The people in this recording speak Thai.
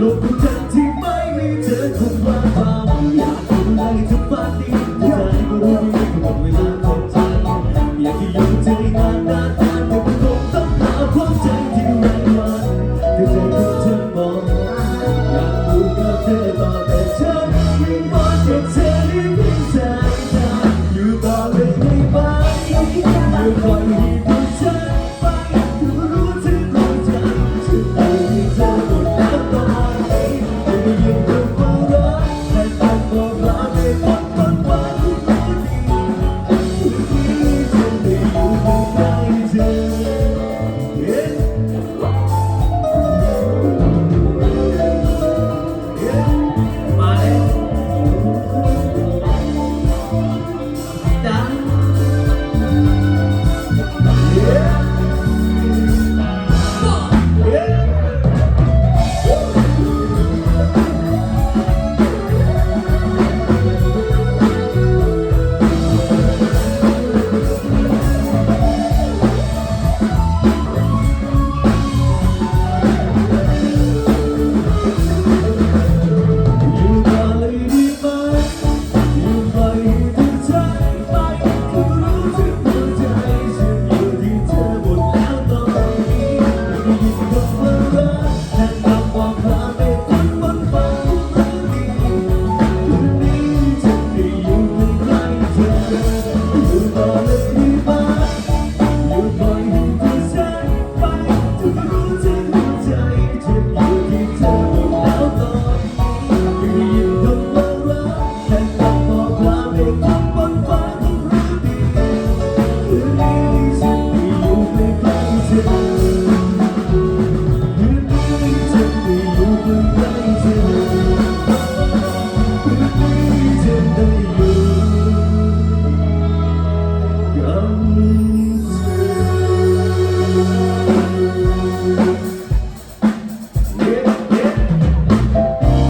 Look at that, he made me take a Thank you. one.